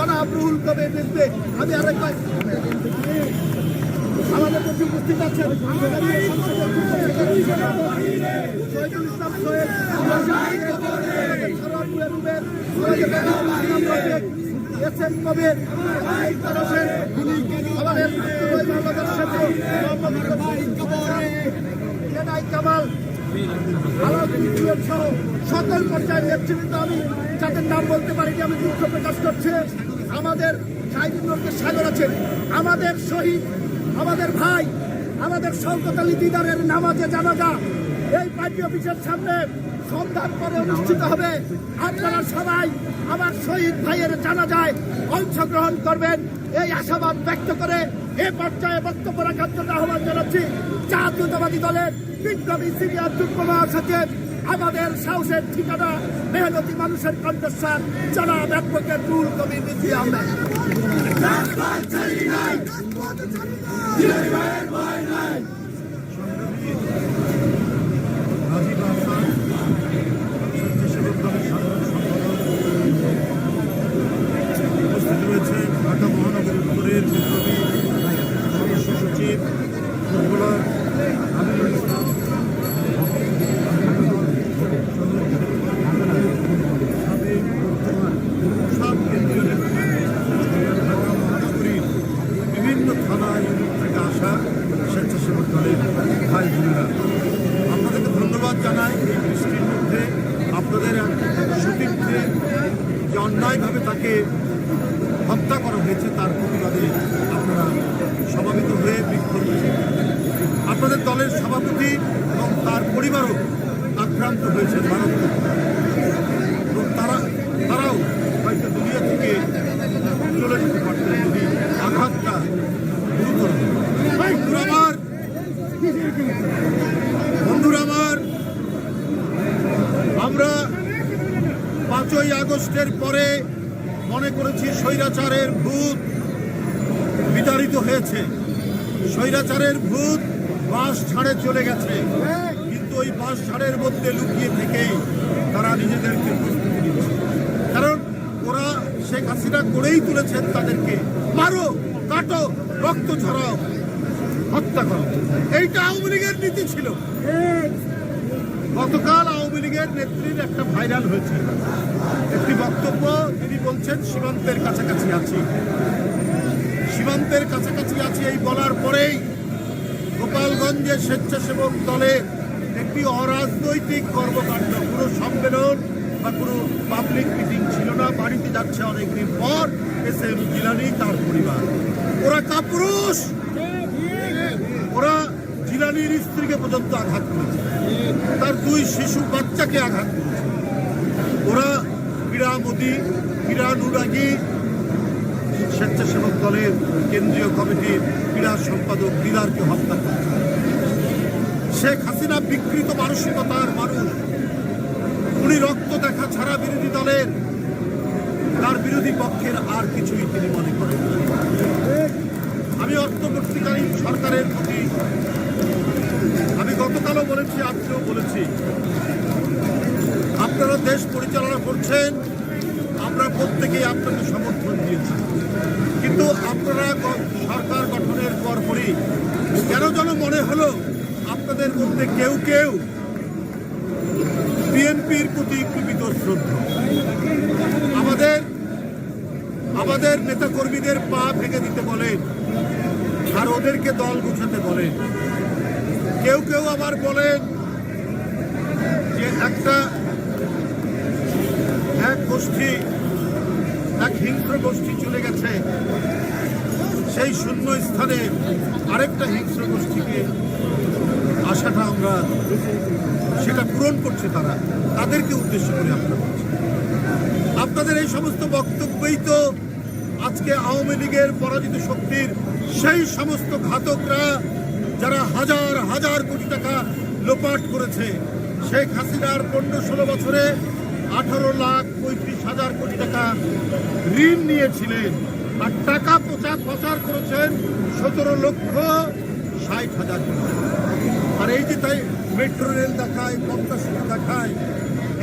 জনাব রুহুল কবির রিজভী আমি আরেকবার আমাদের প্রতি উপস্থিত আছেন শহীদুল ইসলাম রুবেল এস এম কবির, আমাদের কামাল সকল পর্যায়ের নেতৃবৃন্দ আমি যাদের নাম বলতে পারিনি, আমি দুঃখ প্রকাশ করছি। আমাদের শাহিদুল্লোহকে সাগর আছেন আমাদের শহীদ, আমাদের ভাই, আমাদের শওকত আলী দিদারের নামাজে জানাজা, এই পার্টি অফিসের সামনে সন্ধ্যার পরে অনুষ্ঠিত হবে। আপনারা সবাই আমার শহীদ ভাইয়ের জানাজায় অংশগ্রহণ করবেন। এই আশাবাদ ব্যক্ত করে এ পর্যায়ে বক্তব্য রাখার জন্য আহ্বান জানাচ্ছি। জাতীয়তাবাদী দলের বিপ্লবী সিনিয়র যুগ্ম মহাসচিব আমাদের সাহসের ঠিকানা মেহনতি মানুষের কণ্ঠস্বর জনাব অ্যাডভোকেট রুল কবি রিজি আহমেদ রাজীব আহসান স্বেচ্ছাসেবক দলের সাধারণ সম্পাদক উপস্থিত রয়েছে ঢাকা মহানগর উত্তরের বিপ্লবী সদস্য সচিব ফুটবলার আমিনুল ইসলাম সাবেক বর্তমান সব কেন্দ্রীয় নেতৃত্ব ঢাকা মহানগরীর বিভিন্ন থানা ইউনিট থেকে আসা স্বেচ্ছাসেবক দলের ভাই বোনেরা আপনাদেরকে ধন্যবাদ জানাই এই বৃষ্টির মধ্যে আপনাদের এক সতীর্থে যে অন্যায়ভাবে তাকে হত্যা করা হয়েছে তার প্রতিবাদে আপনারা সমাবেত হয়ে বিক্ষোভ আপনাদের দলের সভাপতি এবং তার পরিবারও আক্রান্ত হয়েছে মারাত্মক। এবং তারা, তারাও হয়তো দুনিয়া থেকে চলে যেতে পারতেন যদি আঘাতটা গুরুতর আমার, বন্ধুরা আমার, আমরা পাঁচই আগস্টের পরে মনে করেছি স্বৈরাচারের ভূত বিতাড়িত হয়েছে। স্বৈরাচারের ভূত বাস ছাড়ে চলে গেছে। কিন্তু ওই বাস ছাড়ের মধ্যে লুকিয়ে থেকেই তারা নিজেদেরকে কারণ ওরা শেখ হাসিনা করেই তুলেছেন তাদেরকে, মারো, কাটো, রক্ত ঝরাও, হত্যা করো। এইটা আওয়ামী লীগের নীতি ছিল। গতকাল আওয়ামী লীগের নেত্রীর একটা ভাইরাল হয়েছে। একটি বক্তব্য তিনি বলছেন, সীমান্তের কাছাকাছি আছি। সীমান্তের কাছাকাছি আছি এই বলার পরেই গোপালগঞ্জের স্বেচ্ছাসেবক দলের একটি অরাজনৈতিক কর্মকাণ্ড। কোনো সম্মেলন বা কোনো পাবলিক মিটিং ছিল না। বাড়িতে যাচ্ছে অনেকদিন পর এস এম জিলানি, তার পরিবার। ওরা কাপুরুষ! ওরা জিলানির স্ত্রীকে পর্যন্ত আঘাত করেছে। তার দুই শিশু বাচ্চাকে আঘাত করেছে। ওরা ক্রীড়া মোদী ক্রীড়া স্বেচ্ছাসেবক দলের কেন্দ্রীয় কমিটির ক্রীড়া সম্পাদক দিদারকে হত্যা করেছে শেখ হাসিনা বিকৃত মানসিকতার মানুষ। উনি রক্ত দেখা ছাড়া বিরোধী দলের, তার বিরোধী পক্ষের আর কিছুই তিনি মনে করেন। আমি অন্তর্বর্তীকালীন সরকারের প্রতি, আমি গতকালও বলেছি, আজকেও বলেছি, আপনারা দেশ পরিচালনা করছেন, আমরা প্রত্যেকেই আপনাকে সমর্থন দিয়েছি। কিন্তু আপনারা সরকার গঠনের পরপরই কেন যেন মনে হলো আপনাদের মধ্যে কেউ কেউ বিএনপির প্রতি একটু বিতশ্রদ্ধ আমাদের আমাদের নেতাকর্মীদের পা ভেঙে দিতে বলেন, আর ওদেরকে দল গুছাতে বলেন। কেউ কেউ আবার বলেন যে একটা এক গোষ্ঠী এক হিংস্র গোষ্ঠী চলে গেছে। সেই শূন্য স্থানে আরেকটা হিংস্র গোষ্ঠীকে আশাটা আমরা সেটা পূরণ করছে তারা। তাদেরকে উদ্দেশ্য করে আমরা আপনাদের এই সমস্ত বক্তব্যই তো আজকে আওয়ামী লীগের পরাজিত শক্তির সেই সমস্ত ঘাতকরা যারা হাজার হাজার কোটি টাকা লোপাট করেছে। শেখ হাসিনার পনেরো ষোলো বছরে আঠারো লাখ পঁয়ত্রিশ হাজার কোটি টাকা ঋণ নিয়েছিলেন আর টাকা প্রচার প্রচার করেছেন সতেরো লক্ষ ষাট হাজার কোটি। আর এই যে তাই মেট্রো রেল দেখায়, পদ্মা সেতু দেখায়,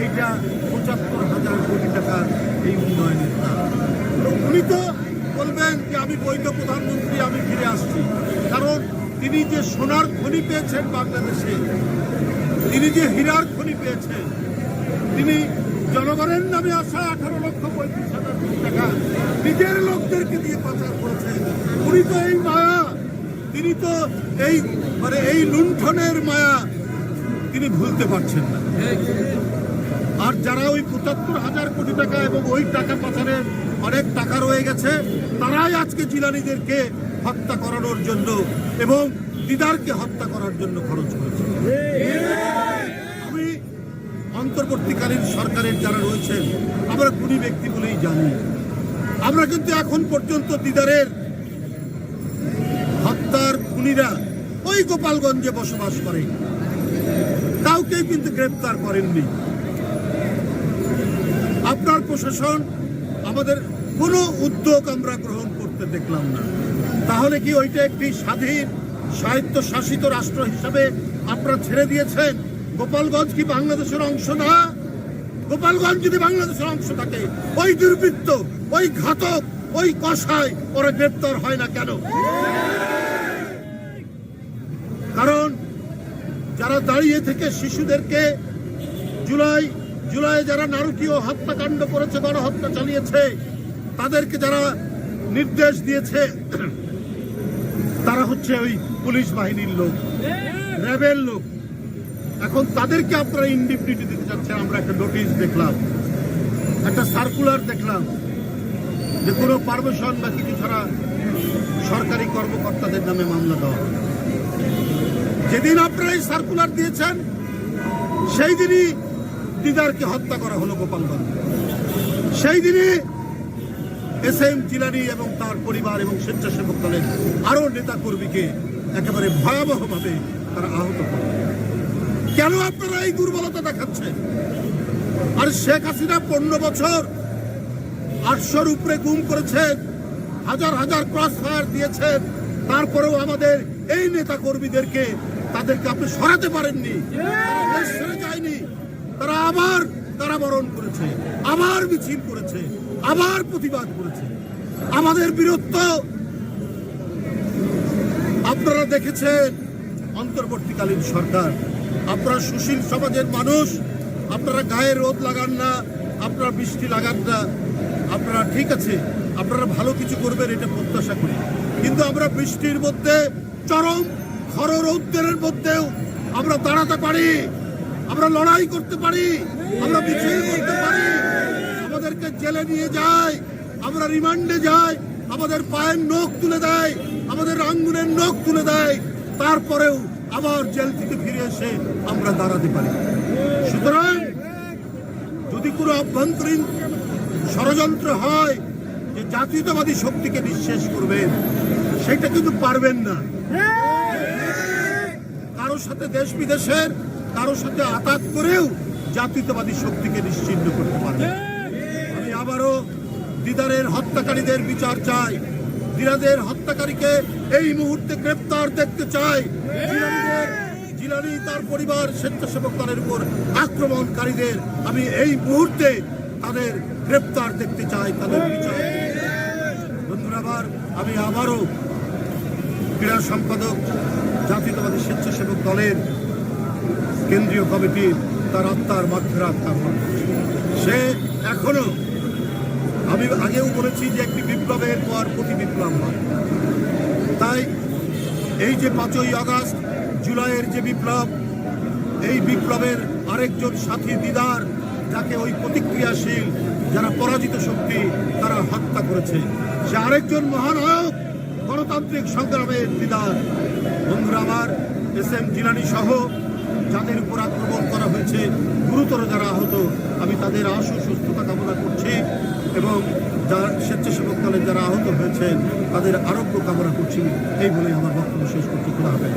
এইটা পঁচাত্তর হাজার কোটি টাকার এই উন্নয়নের উনি তো বলবেন যে আমি বৈধ প্রধানমন্ত্রী, আমি ফিরে আসছি কারণ তিনি যে সোনার খনি পেয়েছেন বাংলাদেশে, তিনি যে হীরার খনি পেয়েছেন, তিনি জনগণের নামে আসা আঠারো লক্ষ পঁয়ত্রিশ হাজার কোটি টাকা নিজের লোকদেরকে দিয়ে পাচার করেছেন উনি তো এই মায়া, তিনি তো এই মানে এই লুণ্ঠনের মায়া তিনি ভুলতে পারছেন না। আর যারা ওই পঁচাত্তর হাজার কোটি টাকা এবং ওই টাকা পাচারের অনেক টাকা রয়ে গেছে, তারাই আজকে জিলানিদেরকে হত্যা করানোর জন্য এবং দিদারকে হত্যা করার জন্য খরচ করেছে। অন্তর্বর্তীকালীন সরকারের যারা রয়েছেন, আমরা গুণী ব্যক্তি বলেই জানি। আমরা কিন্তু এখন পর্যন্ত দিদারের হত্যার খুনিরা ওই গোপালগঞ্জে বসবাস করে। কাউকেই কিন্তু গ্রেপ্তার করেননি। আপনার প্রশাসন, আমাদের কোনো উদ্যোগ আমরা গ্রহণ করতে দেখলাম না। তাহলে কি ওইটা একটি স্বাধীন সাহিত্য শাসিত রাষ্ট্র হিসাবে আপনারা ছেড়ে দিয়েছেন? গোপালগঞ্জ কি বাংলাদেশের অংশ না? গোপালগঞ্জ যদি বাংলাদেশের অংশ থাকে, ওই দুর্বৃত্ত, ওই ঘাতক, ওই কষায় ওরা গ্রেপ্তার হয় না কেন? কারণ যারা দাঁড়িয়ে থেকে শিশুদেরকে জুলাই জুলাই যারা নারকীয় হত্যাকাণ্ড করেছে, গণহত্যা চালিয়েছে, তাদেরকে যারা নির্দেশ দিয়েছে, তারা হচ্ছে ওই পুলিশ বাহিনীর লোক, র্যাবের লোক। এখন তাদেরকে আপনারা ইন্ডিপনিটি দিতে চাচ্ছেন, আমরা একটা নোটিশ দেখলাম, একটা সার্কুলার দেখলাম, যে কোনো পারমিশন বা কিছু ছাড়া সরকারি কর্মকর্তাদের নামে মামলা দেওয়া যেদিন আপনারা এই সার্কুলার দিয়েছেন, সেই দিনই দিদারকে হত্যা করা হলো গোপালগঞ্জ। সেই দিনই এস এম জিলানি এবং তার পরিবার এবং স্বেচ্ছাসেবক দলের আরও নেতা কর্মীকে একেবারে ভয়াবহভাবে তারা আহত করে কেন আপনারা এই দুর্বলতা দেখাচ্ছেন? আর শেখ হাসিনা পনেরো বছর আটশোর উপরে গুম করেছেন, হাজার হাজার ক্রস ফায়ার দিয়েছেন, তারপরেও আমাদের এই নেতা কর্মীদেরকে তাদেরকে আপনি সরাতে পারেননি দেশ যায়নি, তারা আবার কারাবরণ করেছে, আবার মিছিল করেছে, আবার প্রতিবাদ করেছে। আমাদের বীরত্ব, আপনারা দেখেছেন অন্তর্বর্তীকালীন সরকার। আপনারা সুশীল সমাজের মানুষ, আপনারা গায়ে রোদ লাগান না, আপনারা বৃষ্টি লাগান না। আপনারা ঠিক আছে, আপনারা ভালো কিছু করবেন, এটা প্রত্যাশা করি। কিন্তু আমরা বৃষ্টির মধ্যে, চরম খর রৌদ্রের মধ্যেও আমরা দাঁড়াতে পারি, আমরা লড়াই করতে পারি, আমরা মিছিল করতে পারি। আমাদেরকে জেলে নিয়ে যায়, আমরা রিমান্ডে যাই, আমাদের পায়ের নখ তুলে দেয়, আমাদের আঙ্গুলের নখ তুলে দেয়। তারপরেও আবার জেল থেকে ফিরে এসে আমরা দাঁড়াতে পারি। সুতরাং যদি কোনো অভ্যন্তরীণ ষড়যন্ত্র হয় যে জাতীয়তাবাদী শক্তিকে নিঃশেষ করবেন, সেটা কিন্তু পারবেন না। কারোর সাথে দেশ বিদেশের, কারোর সাথে আঘাত করেও জাতীয়তাবাদী শক্তিকে নিশ্চিন্ন করতে পারবে আমি আবারও দিদারের হত্যাকারীদের বিচার চাই। দিদারের হত্যাকারীকে এই মুহূর্তে গ্রেপ্তার দেখতে চাই জিলানি তার পরিবার স্বেচ্ছাসেবক দলের উপর আক্রমণকারীদের। আমি এই মুহূর্তে তাদের গ্রেপ্তার দেখতে চাই, তাদের বিচার। বন্ধুরা, আবার আমি আবারও ক্রীড়া সম্পাদক, জাতীয়তাবাদী স্বেচ্ছাসেবক দলের কেন্দ্রীয় কমিটির তার আত্মার কামনা সে এখনও আমি আগেও বলেছি যে একটি বিপ্লবের পর প্রতি বিপ্লব হয়। তাই এই যে পাঁচই আগস্ট, জুলাইয়ের যে বিপ্লব, এই বিপ্লবের আরেকজন সাথী দিদার, যাকে ওই প্রতিক্রিয়াশীল যারা পরাজিত শক্তি, তারা হত্যা করেছে। সে আরেকজন মহানায়ক, গণতান্ত্রিক সংগ্রামের দিদার। বন্ধুরা আমার, এস এম জিলানি সহ, যাদের উপর আক্রমণ করা হয়েছে গুরুতর যারা আহত, আমি তাদের আশু সুস্থতা কামনা করছি এবং যারা স্বেচ্ছাসেবক দলের যারা আহত হয়েছেন, তাদের আরোগ্য কামনা করছি। এই বলে আমার বক্তব্য শেষ করতে খোলা হবে